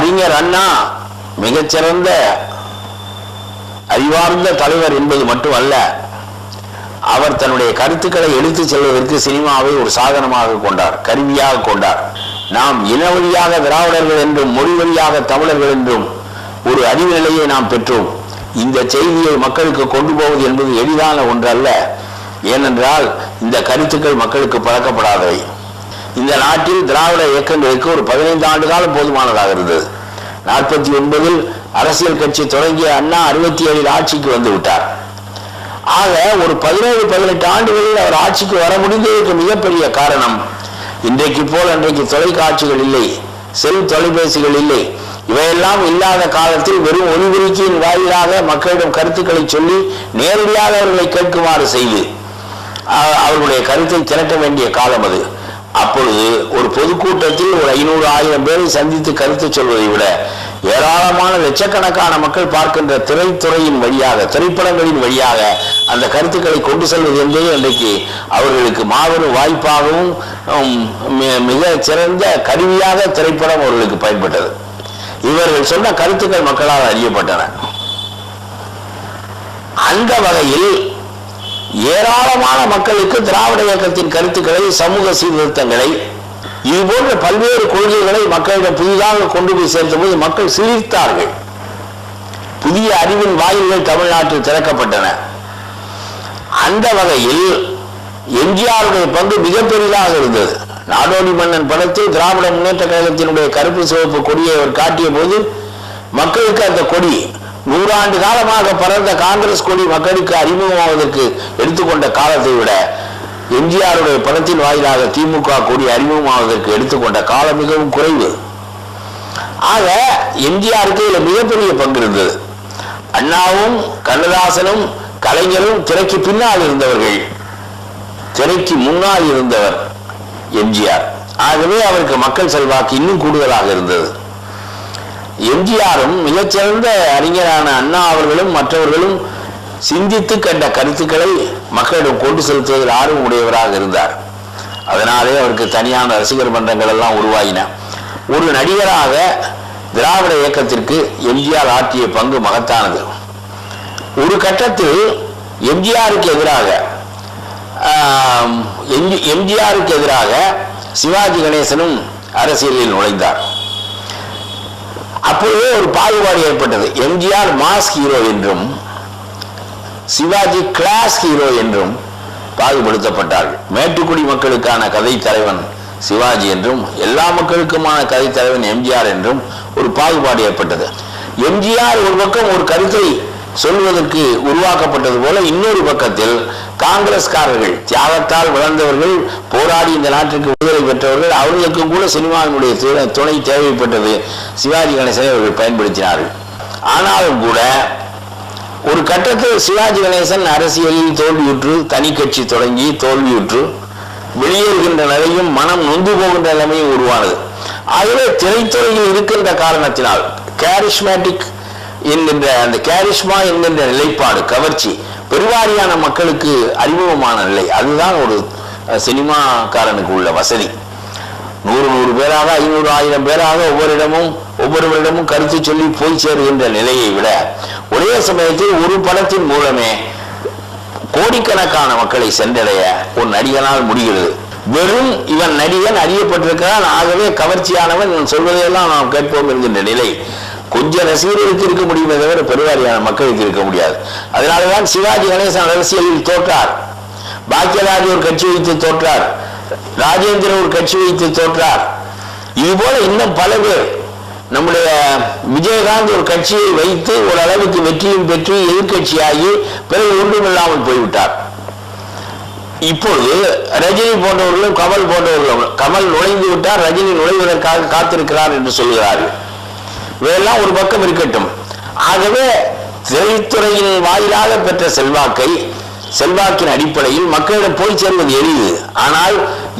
அறிஞர் அண்ணா மிகச்சிறந்த அறிவார்ந்த தலைவர் என்பது மட்டுமல்ல அவர் தன்னுடைய கருத்துக்களை எடுத்துச் செல்வதற்கு சினிமாவை ஒரு சாதனமாக கொண்டார் கருவியாக கொண்டார். நாம் இனவழியாக திராவிடர்கள் என்றும் மொழி வழியாக தமிழர்கள் என்றும் ஒரு அறிவு நிலையை நாம் பெற்றோம். இந்த செய்தியை மக்களுக்கு கொண்டு போவது என்பது எளிதான ஒன்றல்ல. ஏனென்றால் இந்த கருத்துக்கள் மக்களுக்கு பழக்கப்படாதவை. இந்த நாட்டில் திராவிட இயக்கங்களுக்கு ஒரு பதினைந்து ஆண்டு காலம் போதுமானதாக இருந்தது நாற்பத்தி ஒன்பதில் அரசியல் கட்சி தொடங்கிய அண்ணா அறுபத்தி ஏழில் ஆட்சிக்கு வந்து விட்டார். ஆக ஒரு பதினேழு பதினெட்டு ஆண்டுகளில் அவர் ஆட்சிக்கு வர முடிந்ததற்கு மிகப்பெரிய காரணம் இன்றைக்கு போல் அன்றைக்கு தொலைக்காட்சிகள் இல்லை செல் தொலைபேசிகள் இல்லை. இவையெல்லாம் இல்லாத காலத்தில் வெறும் ஒலிபெருக்கியின் வாயிலாக மக்களிடம் கருத்துக்களை சொல்லி நேரடியாக அவர்களை கேட்குமாறு செய்து அவர்களுடைய கருத்தை திரட்ட வேண்டிய காலம் அது. அப்பொழுது ஒரு பொதுக்கூட்டத்தில் ஒரு ஐநூறு ஆயிரம் பேரை சந்தித்து கருத்து சொல்வதை விட ஏராளமான லட்சக்கணக்கான மக்கள் பார்க்கின்ற திரைத்துறையின் வழியாக திரைப்படங்களின் வழியாக அந்த கருத்துக்களை கொண்டு செல்வது என்பது இன்றைக்கு அவர்களுக்கு மாபெரும் வாய்ப்பாகவும் உம், மிக சிறந்த கருவியாக திரைப்படம் அவர்களுக்கு பயன்பட்டது. இவர்கள் சொன்ன கருத்துக்கள் மக்களால் அறியப்பட்டன. அந்த வகையில் ஏராளமான மக்களுக்கு திராவிட இயக்கத்தின் கருத்துக்களை சமூக சீர்திருத்தங்களை இது போன்ற பல்வேறு கொள்கைகளை மக்களிடம் புதிதாக கொண்டு போய் சேர்த்தபோது மக்கள் சிரித்தார்கள். புதிய அறிவின் வாயில்கள் தமிழ்நாட்டில் திறக்கப்பட்டன. அந்த வகையில் எம்ஜிஆருடைய பங்கு மிகப்பெரிதாக இருந்தது. நாடோடி மன்னன் படத்தில் திராவிட முன்னேற்ற கழகத்தினுடைய கருப்பு சிவப்பு கொடியை அவர் காட்டிய போது மக்களுக்கு அந்த கொடி நூறாண்டு காலமாக பறந்த காங்கிரஸ் கொடி மக்களுக்கு அறிமுகமாவதற்கு எடுத்துக்கொண்ட காலத்தை விட எம்ஜிஆருடைய பணத்தின் வாயிலாக திமுக கொடி அறிமுகமாவதற்கு எடுத்துக்கொண்ட காலம் மிகவும் குறைவு. ஆக எம்ஜிஆருக்கு இதில் மிகப்பெரிய பங்கு இருந்தது. அண்ணாவும் கண்ணதாசனும் கலைஞரும் திரைக்கு பின்னால் இருந்தவர்கள் திரைக்கு முன்னால் இருந்தவர் எம்ஜிஆர். ஆகவே அவருக்கு மக்கள் செல்வாக்கு இன்னும் கூடுதலாக இருந்தது. எம்ஜிஆரும் மிகச்சிறந்த அறிஞரான அண்ணா அவர்களும் மற்றவர்களும் சிந்தித்து கண்ட கருத்துக்களை மக்களிடம் கொண்டு செலுத்துவதில் ஆர்வம் உடையவராக இருந்தார். அதனாலே அவருக்கு தனியான ரசிகர் மன்றங்கள் எல்லாம் உருவாகின ஒரு நடிகராக திராவிட இயக்கத்திற்கு எம்ஜிஆர் ஆற்றிய பங்கு மகத்தானது. ஒரு கட்டத்தில் எம்ஜிஆருக்கு எதிராக எம்ஜிஆருக்கு எதிராக சிவாஜி கணேசனும் அரசியலில் நுழைந்தார். அப்பொழுதே ஒரு பாகுபாடு ஏற்பட்டது. எம்ஜிஆர் மாஸ் ஹீரோ என்றும் சிவாஜி கிளாஸ் ஹீரோ என்றும் பாகுபடுத்தப்பட்டார்கள். மேட்டுக்குடி மக்களுக்கான கதை தலைவன் சிவாஜி என்றும் எல்லா மக்களுக்குமான கதை தலைவன் எம்ஜிஆர் என்றும் ஒரு பாகுபாடு ஏற்பட்டது. எம்ஜிஆர் ஒரு பக்கம் ஒரு கருத்தை சொல்வதற்கு உருவாக்கப்பட்டது போல இன்னொரு பக்கத்தில் காங்கிரஸ்காரர்கள் தியாகத்தால் வளர்ந்தவர்கள் போராடி இந்த நாட்டிற்கு விடுதலை பெற்றவர்கள் அவர்களுக்கும் கூட சினிமாவினுடைய துணை- தேவைப்பட்டது சிவாஜி கணேசனை அவர்கள் பயன்படுத்தினார்கள். ஆனாலும் கூட ஒரு கட்டத்தில் சிவாஜி கணேசன் அரசியலில் தோல்வியுற்று தனி கட்சி தொடங்கி தோல்வியுற்று வெளியேறுகின்ற நிலையும் மனம் நொந்து போகின்ற நிலைமையும் உருவானது. அதுவே திரைத்துறையில் இருக்கின்ற காரணத்தினால் கேரிஸ்மேட்டிக் என்கின்ற அந்த கேரிஸ்மா என்கின்ற நிலைப்பாடு கவர்ச்சி பெருவாரியான மக்களுக்கு அறிமுகமான நிலை. அதுதான் ஒரு சினிமாக்காரனுக்கு உள்ள வசதி. நூறு நூறு பேராக ஐநூறு ஆயிரம் பேராக ஒவ்வொரு இடமும் ஒவ்வொருவரிடமும் கருத்து சொல்லி போய் சேருகின்ற நிலையை விட ஒரே சமயத்தில் ஒரு படத்தின் மூலமே கோடிக்கணக்கான மக்களை சென்றடைய ஒரு நடிகனால் முடிகிறது. வெறும் இவன் நடிகன் அறியப்பட்டிருக்கிறான் ஆகவே கவர்ச்சியானவன் இவன் சொல்வதையெல்லாம் நாம் கேட்போம் என்கின்ற நிலை. கொஞ்சம் ரசிகர்களுக்கு இருக்க முடியுமே தவிர பெருவாரியான மக்களுக்கு இருக்க முடியாது. அதனாலதான் சிவாஜி கணேசன் அரசியலில் தோற்றார். பாக்கியராஜ் ஒரு கட்சி வைத்து தோற்றார். ராஜேந்திரன் ஒரு கட்சி வைத்து தோற்றார். இது போல இன்னும் பல பேர் நம்முடைய விஜயகாந்த் ஒரு கட்சியை வைத்து ஒரு அளவுக்கு வெற்றியும் பெற்று எதிர்க்கட்சியாகி பிறகு ஒன்றுமில்லாமல் போய்விட்டார். இப்பொழுது ரஜினி போன்றவர்களும் கமல் போன்றவர்களும் கமல் நுழைந்து விட்டார். ரஜினி நுழைவதற்காக காத்திருக்கிறார் என்று சொல்கிறார்கள். இதெல்லாம் ஒரு பக்கம் இருக்கட்டும். ஆகவே தொழில்துறையின் வாயிலாக பெற்ற செல்வாக்கை செல்வாக்கின் அடிப்படையில் மக்களிடம் போய் சேர்வது எளிது. ஆனால்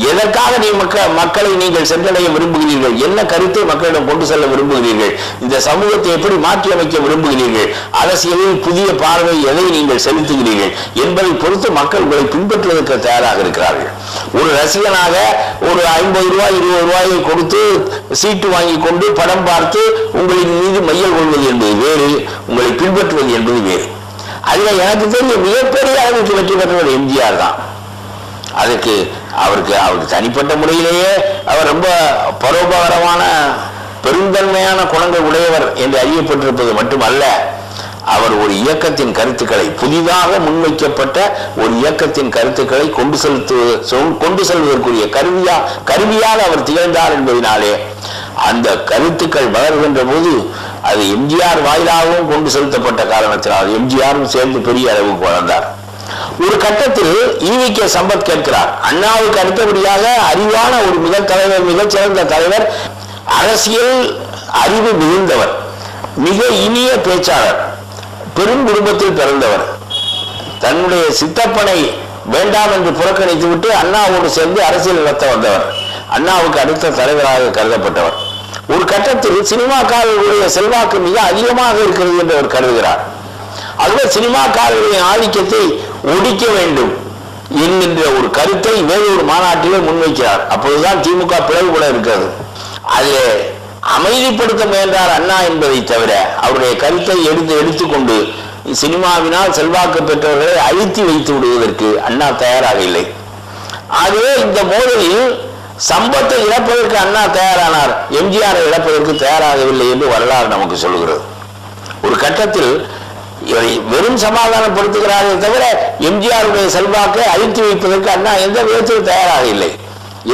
எதற்காக நீ மக்கள் மக்களை நீங்கள் சென்றடைய விரும்புகிறீர்கள்? என்ன கருத்தை மக்களிடம் கொண்டு செல்ல விரும்புகிறீர்கள்? இந்த சமூகத்தை எப்படி மாற்றி அமைக்க விரும்புகிறீர்கள்? அரசியலில் புதிய பார்வை எதை நீங்கள் செலுத்துகிறீர்கள்? என்பதை பொறுத்து மக்கள் உங்களை பின்பற்றுவதற்கு தயாராக இருக்கிறார்கள். ஒரு ரசிகனாக ஒரு ஐம்பது ரூபாய் இருபது ரூபாயை கொடுத்து சீட்டு வாங்கி கொண்டு படம் பார்த்து உங்களின் மீது மையல் கொள்வது என்பது வேறு உங்களை பின்பற்றுவது என்பது வேறு. அதுல எனக்கு தெரிஞ்ச மிகப்பெரிய அளவுக்கு வெற்றி பெற்றவர் எம்ஜிஆர் தான். அதுக்கு அவருக்கு அவருக்கு தனிப்பட்ட முறையிலேயே அவர் ரொம்ப பரோபகரமான பெருந்தன்மையான குணங்கள் உடையவர் என்று அறியப்பட்டிருப்பது மட்டுமல்ல அவர் ஒரு இயக்கத்தின் கருத்துக்களை புதிதாக முன்வைக்கப்பட்ட ஒரு இயக்கத்தின் கருத்துக்களை கொண்டு செலுத்து கொண்டு செல்வதற்குரிய கருவியா கருவியாக அவர் திகழ்ந்தார் என்பதனாலே அந்த கருத்துக்கள் வளர்கின்ற போது அது எம்ஜிஆர் வாயிலாகவும் கொண்டு செலுத்தப்பட்ட காரணத்தினால் எம்ஜிஆரும் சேர்ந்து பெரிய அளவுக்கு வளர்ந்தார். ஒரு கட்டத்தில் ஈவிகே சம்பத் கேட்கிறார். அண்ணாவுக்கு அடுத்தபடியாக அறிவான ஒரு மிக தலைவர் மிகச்சிறந்த தலைவர் அரசியல் அறிவு மிகுந்தவர் மிக இனிய பேச்சாளர் பெரும் குடும்பத்தில் பிறந்தவர். தன்னுடைய சித்தப்பனை வேண்டாம் என்று புறக்கணித்து விட்டு அண்ணாவோடு சேர்ந்து அரசியல் நடத்த வந்தவர். அண்ணாவுக்கு அடுத்த தலைவராக கருதப்பட்டவர். ஒரு கட்டத்தில் சினிமாக்காரர்களுடைய செல்வாக்கு மிக அதிகமாக இருக்கிறது என்று அவர் கருதுகிறார். அதுவே சினிமாக்காரர்களின் ஆதிக்கத்தை ஒடிக்க வேண்டும் என்கின்ற ஒரு கருத்தை வேறொரு மாநாட்டிலே முன்வைக்கிறார். அப்போதுதான் திமுக பிளவுபட இருக்கிறது. அதிலே அமைதிப்படுத்த முயன்றார் அண்ணா என்பதை தவிர அவருடைய கருத்தை எடுத்து எடுத்துக்கொண்டு சினிமாவினால் செல்வாக்கு பெற்றவர்களை அழுத்தி வைத்து விடுவதற்கு அண்ணா தயாராக இல்லை. ஆகவே இந்த மோதலில் சம்பத்தை இழப்பதற்கு அண்ணா தயாரானார். எம்ஜிஆரை இழப்பதற்கு தயாராகவில்லை என்று வரலாறு நமக்கு சொல்லுகிறது ஒரு கட்டத்தில் வெறும் சமாதானப்படுத்துகிறாரே தவிர எம்ஜிஆருடைய செல்வாக்கை அழித்து வைப்பதற்கு அண்ணா எந்த விதத்திலும் தயாராக இல்லை.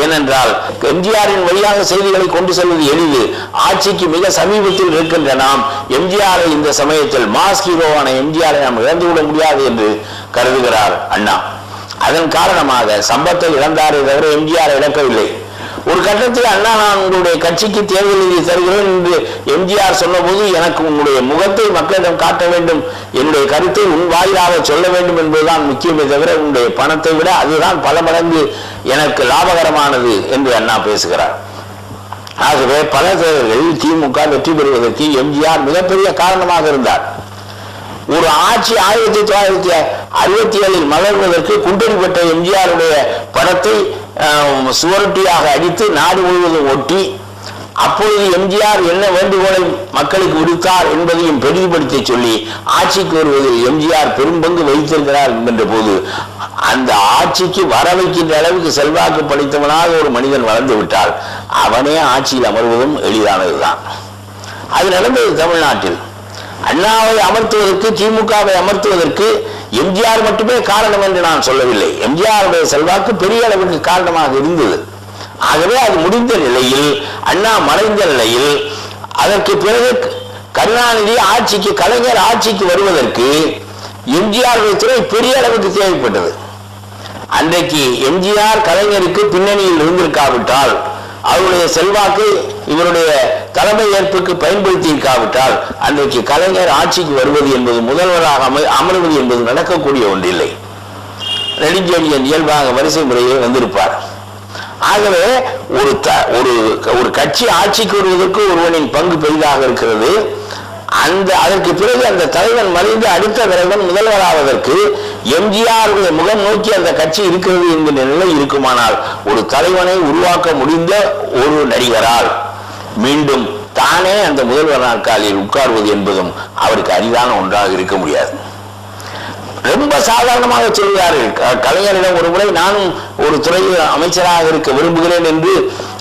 ஏனென்றால் எம்ஜிஆரின் வழியாக செய்திகளை கொண்டு செல்வது எளிது. ஆட்சிக்கு மிக சமீபத்தில் இருக்கின்ற நாம் எம்ஜிஆரை இந்த சமயத்தில் மாஸ் ஹீரோவான எம்ஜிஆரை நாம் இழந்துவிட முடியாது என்று கருதுகிறார் அண்ணா. அதன் காரணமாக சம்பத்தை இழந்தாரே தவிர எம்ஜிஆர் இழக்கவில்லை. ஒரு கட்டத்தில் அண்ணா நான் உங்களுடைய கட்சிக்கு தேர்தல் நிதி தருகிறேன் என்று எம்ஜிஆர் சொன்னபோது எனக்கு உங்களுடைய முகத்தை மக்களிடம் காட்ட வேண்டும். என்னுடைய கருத்தை உன் வாயிலாக சொல்ல வேண்டும் என்பதுதான் முக்கியமே தவிர உங்களுடைய பணத்தை விட அதுதான் பல மடங்கு எனக்கு லாபகரமானது என்று அண்ணா பேசுகிறார். ஆகவே பல தேர்தல்களில் திமுக வெற்றி பெறுவதற்கு எம்ஜிஆர் மிகப்பெரிய காரணமாக இருந்தார். ஒரு ஆட்சி ஆயிரத்தி தொள்ளாயிரத்தி அறுபத்தி ஏழில் மலர்வதற்கு குண்டடிப்பட்ட எம்ஜிஆருடைய படத்தை சுவரொட்டியாக அடித்து நாடு முழுவதும் ஒட்டி அப்பொழுது எம்ஜிஆர் என்ன வேண்டுகோளை மக்களுக்கு விடுத்தார் என்பதையும் பெரிதுபடுத்தி சொல்லி ஆட்சிக்கு வருவதில் எம்ஜிஆர் பெரும்பங்கு வைத்திருக்கிறார் என்கின்ற போது அந்த ஆட்சிக்கு வர வைக்கின்ற அளவுக்கு செல்வாக்கு படைத்தவனாக ஒரு மனிதன் வளர்ந்து விட்டால் அவனே ஆட்சியில் அமர்வதும் எளிதானதுதான். அது நடந்தது தமிழ்நாட்டில். அண்ணாவை அமர்த்துவதற்கு திமுகவை அமர்த்துவதற்கு எம்ஜிஆர் மட்டுமே காரணம் என்று நான் சொல்லவில்லை. எம்ஜிஆருடைய செல்வாக்கு பெரிய அளவுக்கு காரணமாக இருந்தது. ஆகவே அது முடிந்த நிலையில் அண்ணா மறைந்த நிலையில் அதற்கு பிறகு கருணாநிதி ஆட்சிக்கு கலைஞர் ஆட்சிக்கு வருவதற்கு எம்ஜிஆருடைய துறை பெரிய அளவுக்கு தேவைப்பட்டது. அன்றைக்கு எம்ஜிஆர் கலைஞருக்கு பின்னணியில் இருந்திருக்காவிட்டால் அவருடைய செல்வாக்கு இவருடைய தலைமை ஏற்புக்கு பயன்படுத்தி இருக்காவிட்டால் அன்றைக்கு கலைஞர் ஆட்சிக்கு வருவது என்பது முதல்வராக அமர்வது என்பது நடக்கக்கூடிய ஒன்றில்லை. நெடுஞ்செழியன் இயல்பாக வரிசை முறையே வந்திருப்பார். ஆகவே ஒரு த ஒரு ஒரு கட்சி ஆட்சிக்கு வருவதற்கு ஒருவனின் பங்கு பெரிதாக இருக்கிறது. அந்த அதற்கு பிறகு அந்த தலைவன் மறைந்து அடுத்த தலைவன் முதல்வராவதற்கு எம்ஜிஆருடைய முகம் நோக்கி அந்த கட்சி இருக்கிறது என்கிற நிலை இருக்குமானால் ஒரு தலைவனை உருவாக்க முடிந்த ஒரு நடிகரால் மீண்டும் தானே அந்த முதல்வர் நாற்காலியில் உட்கார்வது என்பதும் அவருக்கு அரிதான ஒன்றாக இருக்க முடியாது. ரொம்ப சாதாரணமாக சொல்கிறார்கள். கலைஞரிடம் ஒரு முறை நானும் ஒரு துறையில் அமைச்சராக இருக்க விரும்புகிறேன் என்று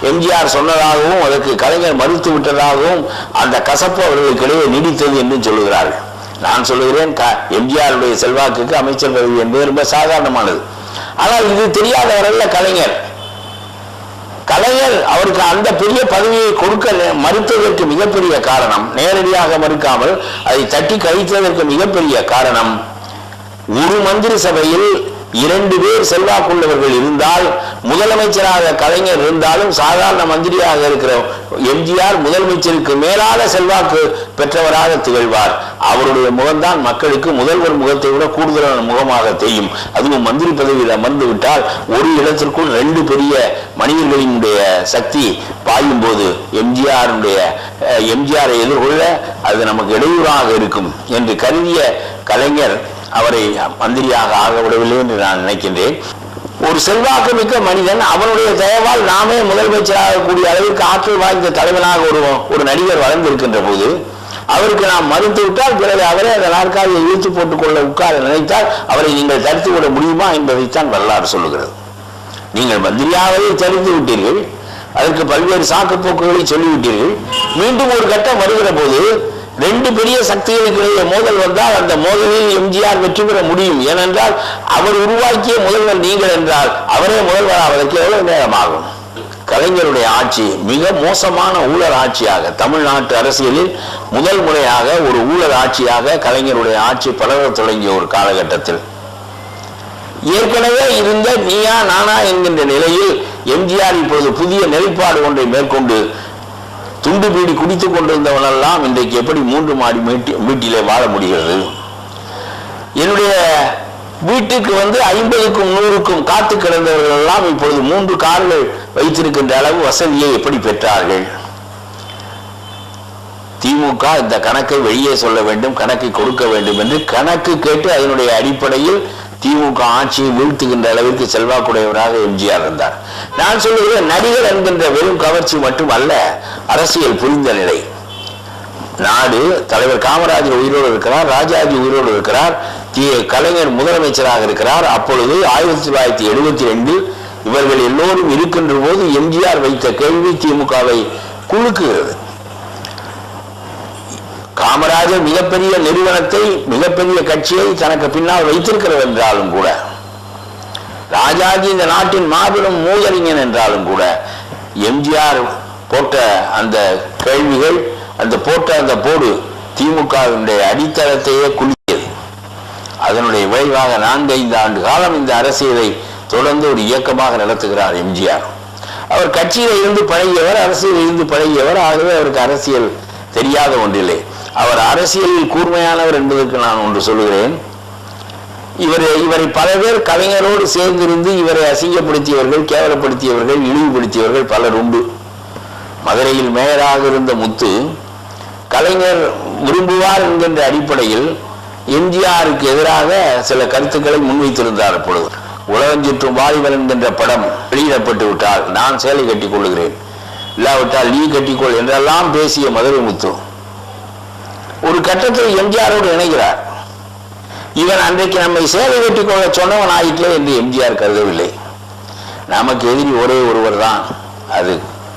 எம்ஜிஆர் சொன்னதாகவும் அதற்கு கலைஞர் மறுத்து விட்டதாகவும் அந்த கசப்பு அவர்களுக்கிடையே நீடித்தது என்றும் சொல்லுகிறார்கள். நான் சொல்லுகிறேன் எம்ஜிஆருடைய செல்வாக்குக்கு அமைச்சர் பதவி என்பது ரொம்ப சாதாரணமானது. ஆனால் இது தெரியாதவரல்ல கலைஞர். கலைஞர் அவருக்கு அந்த பெரிய பதவியை கொடுக்க மறுத்ததற்கு மிகப்பெரிய காரணம் நேரடியாக மறுக்காமல் அதை தட்டி கழித்ததற்கு மிகப்பெரிய காரணம் ஒரு மந்திரி சபையில் இரண்டு பேர் செல்வாக்குள்ளவர்கள் இருந்தால் முதலமைச்சராக கலைஞர் இருந்தாலும் சாதாரண மந்திரியாக இருக்கிற எம்ஜிஆர் முதலமைச்சருக்கு மேலான செல்வாக்கு பெற்றவராக திகழ்வார். அவருடைய முகம்தான் மக்களுக்கு முதல்வர் முகத்தை விட கூடுதலான முகமாக தெரியும். அதுவும் மந்திரி பதவியில் அமர்ந்து விட்டால் ஒரு இடத்திற்குள் ரெண்டு பெரிய மனிதர்களினுடைய சக்தி பாயும் போது எம்ஜிஆருடைய எம்ஜிஆரை எதிர்கொள்ள அது நமக்கு இடையூறாக இருக்கும் என்று கருதிய கலைஞர் அவரை மந்திரியாக ஆக விடவில்லை என்று நான் நினைக்கின்றேன். ஒரு செல்வாக்கு மிக்க மனிதன் அவனுடைய தயவால் நாமே முதலமைச்சராக கூடிய அளவிற்கு ஆற்றல் வாய்ந்த தலைவனாக ஒரு ஒரு நடிகர் வளர்ந்திருக்கின்ற போது அவருக்கு நாம் மறுத்து விட்டால் பிறகு அவரே அந்த நாற்காலியை இழுத்து போட்டுக் கொள்ள உட்கார நினைத்தால் அவரை நீங்கள் தடுத்து விட முடியுமா என்பதைத்தான் வரலாறு சொல்லுகிறது. நீங்கள் மந்திரியாகவே தெரிந்து விட்டீர்கள் அதற்கு பல்வேறு சாக்கு போக்குகளை சொல்லிவிட்டீர்கள். மீண்டும் ஒரு கட்டம் வருகிற போது ரெண்டு பெரிய சக்திகளுக்கு இடையே மோதல் வந்தால் அந்த மோதலில் எம்ஜிஆர் வெற்றி பெற முடியும். ஏனென்றால் அவர் உருவாக்கிய முதல்வர் நீங்கள் என்றால் அவரே முதல்வர் ஆவதற்கு எவ்வளவு நேரமாகும்? கலைஞருடைய ஆட்சி மிக மோசமான ஊழல் ஆட்சியாக தமிழ்நாட்டு அரசியலில் முதல் முறையாக ஒரு ஊழல் ஆட்சியாக கலைஞருடைய ஆட்சி பலர தொடங்கிய ஒரு காலகட்டத்தில். ஏற்கனவே இருந்த நீயா நானா என்கின்ற நிலையில் எம்ஜிஆர் இப்போது புதிய நிலைப்பாடு ஒன்றை மேற்கொண்டு துண்டு பீடி குடித்துக் கொண்டிருந்தவனெல்லாம் இன்றைக்கு எப்படி மூன்று மாடி வீட்டி வீட்டிலே வாழ முடிகிறது? என்னுடைய வீட்டுக்கு வந்து ஐம்பதுக்கும் நூறுக்கும் காத்து கிடந்தவர்கள் எல்லாம் இப்பொழுது மூன்று கார்கள் வைத்திருக்கின்ற அளவு வசதியை எப்படி பெற்றார்கள்? திமுக இந்த கணக்கை வெளியே சொல்ல வேண்டும் கணக்கை கொடுக்க வேண்டும் என்று கணக்கு கேட்டு அதனுடைய அடிப்படையில் திமுக ஆட்சியை வீழ்த்துகின்ற அளவிற்கு செல்வாக்குடையவராக எம்ஜிஆர் இருந்தார். நான் சொல்லுகிறேன் நடிகர் என்கின்ற வெறும் கவர்ச்சி மட்டும் அல்ல அரசியல் புரிந்த நிலை. நாடு தலைவர் காமராஜர் உயிரோடு இருக்கிறார் ராஜாஜி உயிரோடு இருக்கிறார் தி கலைஞர் முதலமைச்சராக இருக்கிறார். அப்பொழுது ஆயிரத்தி தொள்ளாயிரத்தி எழுபத்தி ரெண்டில் இவர்கள் எல்லோரும் இருக்கின்ற போது எம்ஜிஆர் வைத்த கேள்வி திமுகவை குலுக்குகிறது. காமராஜர் மிகப்பெரிய நிறுவனத்தை மிகப்பெரிய கட்சியை தனக்கு பின்னால் வைத்திருக்கிறது என்றாலும் கூட ராஜாஜி இந்த நாட்டின் மாபெரும் மூதறிஞன் என்றாலும் கூட எம்ஜிஆர் போட்ட அந்த கேள்விகள் அந்த போட்ட அந்த போடு திமுகவினுடைய அடித்தளத்தையே குலுக்கியது. அதனுடைய விளைவாக நான்கு ஐந்து ஆண்டு காலம் இந்த அரசியலை தொடர்ந்து ஒரு இயக்கமாக நடத்துகிறார் எம்ஜிஆர். அவர் கட்சியில் இருந்து பழகியவர் அரசியலில் இருந்து பழகியவர் ஆகவே அவருக்கு அரசியல் தெரியாத ஒன்றில்லை அவர் அரசியலில் கூர்மையானவர் என்பதற்கு நான் ஒன்று சொல்கிறேன் இவர் இவரை பல பேர் கலைஞரோடு சேர்ந்திருந்து இவரை அசிங்கப்படுத்தியவர்கள் கேவலப்படுத்தியவர்கள் இழிவுபடுத்தியவர்கள் பலர் உண்டு. மதுரையில் மேயராக இருந்த முத்து கலைஞர் விரும்புவார் என்கின்ற அடிப்படையில் எம்ஜிஆருக்கு எதிராக சில கருத்துக்களை முன்வைத்திருந்தார் அப்பொழுது. உலகம் சுற்றும் வாலிபன் என்கின்ற படம் வெளியிடப்பட்டு விட்டால் நான் சேலை கட்டிக் கொள்ளுகிறேன். இல்லாவிட்டால் நீ கட்டிக்கொள் என்றெல்லாம் பேசிய மதுரை முத்து. ஒரு கட்டத்தில் எம்ஜிஆரோடு இணைகிறார். இவன் அன்றைக்கு நம்மை சேவை கொள்ள சொன்னவன் ஆயிட்டே என்று எம்ஜிஆர் கருதவில்லை. நமக்கு எதிரி ஒரே ஒருவர் தான். அது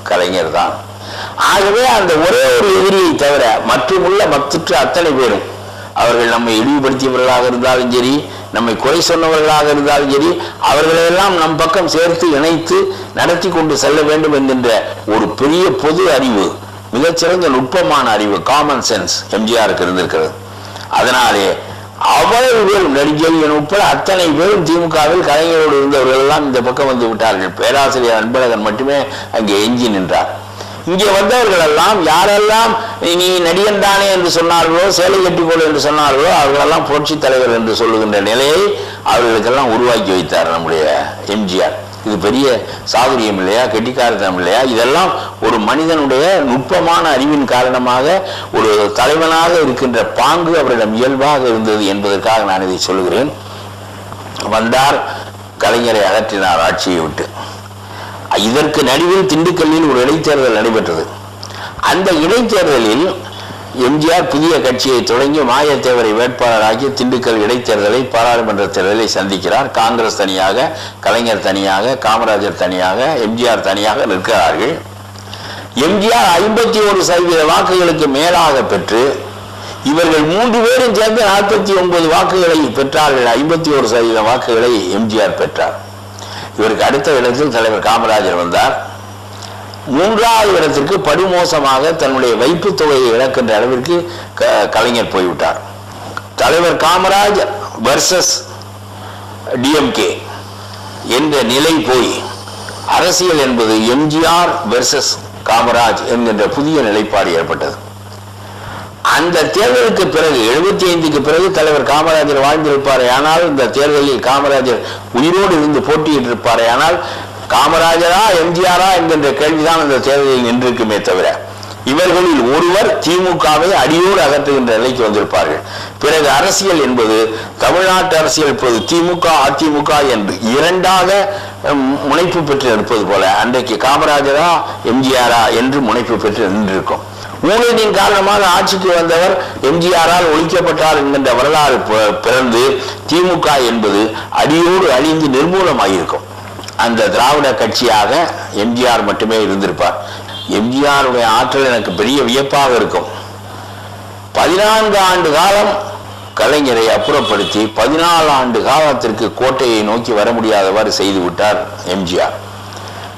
கலைஞர் தான். ஆகவே அந்த ஒரே ஒரு எதிரியை தவிர மற்றுமுள்ள மற்ற அத்தனை பேரும் அவர்கள் நம்மை இழிவுபடுத்தியவர்களாக இருந்தாலும் சரி நம்மை குறை சொன்னவர்களாக இருந்தாலும் சரி அவர்களையெல்லாம் நம் பக்கம் சேர்த்து இணைத்து நடத்தி கொண்டு செல்ல வேண்டும் என்கின்ற ஒரு பெரிய பொது அறிவு மிகச்சிறந்த நுட்பமான அறிவு காமன் சென்ஸ் எம்ஜிஆருக்கு இருந்திருக்கிறது. அதனாலே அவ்வளவு பேரும் நடிகர்கள் உட்பட அத்தனை பேரும் திமுகவில் கலைஞரோடு இருந்தவர்கள் எல்லாம் இந்த பக்கம் வந்து விட்டார்கள். பேராசிரியர் அன்பழகன் மட்டுமே அங்கே எஞ்சி நின்றார். இங்கே வந்தவர்கள் எல்லாம் யாரெல்லாம் நீ நடிகன் தானே என்று சொன்னார்களோ சேலை கட்டிக்கொள் என்று சொன்னார்களோ அவர்களெல்லாம் புரட்சி தலைவர் என்று சொல்லுகின்ற நிலையை அவர்களுக்கெல்லாம் உருவாக்கி வைத்தார் நம்முடைய எம்ஜிஆர். இது பெரிய சாதுரியம் இல்லையா கெட்டிக்காரத்தனம் இல்லையா? இதெல்லாம் ஒரு மனிதனுடைய நுட்பமான அறிவின் காரணமாக ஒரு தலைவனாக இருக்கின்ற பாங்கு அவரிடம் இயல்பாக இருந்தது என்பதற்காக நான் இதை சொல்லுகிறேன். வந்தார் கலைஞரை அகற்றினார் ஆட்சியை விட்டு. இதற்கு நடுவில் திண்டுக்கல்லில் ஒரு இடைத்தேர்தல் நடைபெற்றது. அந்த இடைத்தேர்தலில் எம்ஜிஆர் புதிய கட்சியை தொடங்கி மாயத்தேவரை வேட்பாளராகி திண்டுக்கல் இடைத்தேர்தலை பாராளுமன்ற தேர்தலை சந்திக்கிறார். காங்கிரஸ் தனியாக கலைஞர் தனியாக காமராஜர் தனியாக எம்ஜிஆர் தனியாக நிற்கிறார்கள். எம்ஜிஆர் ஐம்பத்தி ஒரு சதவீத வாக்குகளுக்கு மேலாக பெற்று இவர்கள் மூன்று பேரும் சேர்ந்து நாற்பத்தி ஒன்பது வாக்குகளை பெற்றார்கள். ஐம்பத்தி ஒரு சதவீத வாக்குகளை எம்ஜிஆர் பெற்றார். இவருக்கு அடுத்த இடத்தில் தலைவர் காமராஜர் வந்தார். மூன்றாவது இடத்திற்கு படுமோசமாக தன்னுடைய வைப்பு தொகையை இழக்கின்ற அளவிற்கு க- கலைஞர் போய்விட்டார். தலைவர் காமராஜ் வர்சஸ் டிஎம்கே என்ற நிலை போய் அரசியல் என்பது எம்ஜிஆர் வெர்சஸ் காமராஜ் என்கின்ற புதிய நிலைப்பாடு ஏற்பட்டது. அந்த தேர்தலுக்கு பிறகு எழுபத்தி ஐந்துக்கு பிறகு தலைவர் காமராஜர் வாழ்ந்திருப்பாரே. ஆனால் இந்த தேர்தலில் காமராஜர் உயிரோடு இருந்து போட்டியிட்டிருப்பாரே. ஆனால் காமராஜரா எம்ஜிஆரா என்கின்ற கேள்விதான் அந்த தேர்தலில் நின்றிருக்குமே தவிர இவர்களில் ஒருவர் திமுகவை அடியோடு அகற்றுகின்ற நிலைக்கு வந்திருப்பார்கள். பிறகு அரசியல் என்பது தமிழ்நாட்டு அரசியல் இப்போது திமுக அதிமுக என்று இரண்டாக முனைப்பு பெற்று இருப்பது போல அன்றைக்கு காமராஜரா எம்ஜிஆரா என்று முனைப்பு பெற்று நின்றிருக்கும். ஊழலின் காரணமாக ஆட்சிக்கு வந்தவர் எம்ஜிஆரால் ஒழிக்கப்பட்டார் என்கின்ற வரலாறு பிறந்து திமுக என்பது அடியோடு அழிந்து நிர்மூலமாகியிருக்கும். அந்த திராவிட கட்சியாக எம்ஜிஆர் மட்டுமே இருந்திருப்பார். எம்ஜிஆருடைய ஆற்றல் எனக்கு பெரிய வியப்பாக இருக்கும். பதினான்கு ஆண்டு காலம் கலைஞரை அப்புறப்படுத்தி பதினாலு ஆண்டு காலத்திற்கு கோட்டையை நோக்கி வர முடியாதவாறு செய்து விட்டார் எம்ஜிஆர்.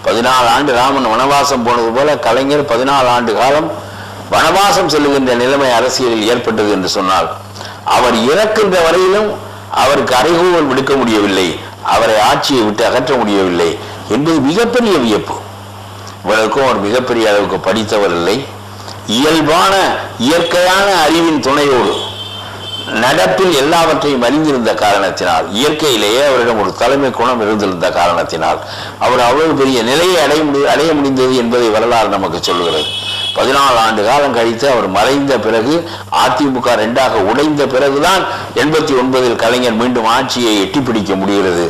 பதினாலு ஆண்டு ராமன் வனவாசம் போனது போல கலைஞர் பதினாலு ஆண்டு காலம் வனவாசம் செல்லுகின்ற நிலைமை அரசியலில் ஏற்பட்டது என்று சொன்னால் அவர் இறக்கின்ற வரையிலும் அவருக்கு அறைகூவல் விடுக்க முடியவில்லை. அவரை ஆட்சியை விட்டு அகற்ற முடியவில்லை என்பது மிகப்பெரிய வியப்பு. இவருக்கும் அவர் மிகப்பெரிய அளவுக்கு படித்தவர் இல்லை. இயல்பான இயற்கையான அறிவின் துணையோடு நடப்பில் எல்லாவற்றையும் அறிந்திருந்த காரணத்தினால் இயற்கையிலேயே அவரிடம் ஒரு தலைமை குணம் இருந்திருந்த காரணத்தினால் அவர் அவ்வளவு பெரிய நிலையை அடைய முடி அடைய முடிந்தது என்பதை வரலாறு நமக்கு சொல்லுகிறது. பதினாலு ஆண்டு காலம் கழித்து அவர் மறைந்த பிறகு அதிமுக ரெண்டாக உடைந்த பிறகுதான் எண்பத்தி ஒன்பதில் கலைஞர் மீண்டும் ஆட்சியை எட்டிப்பிடிக்க முடிகிறது.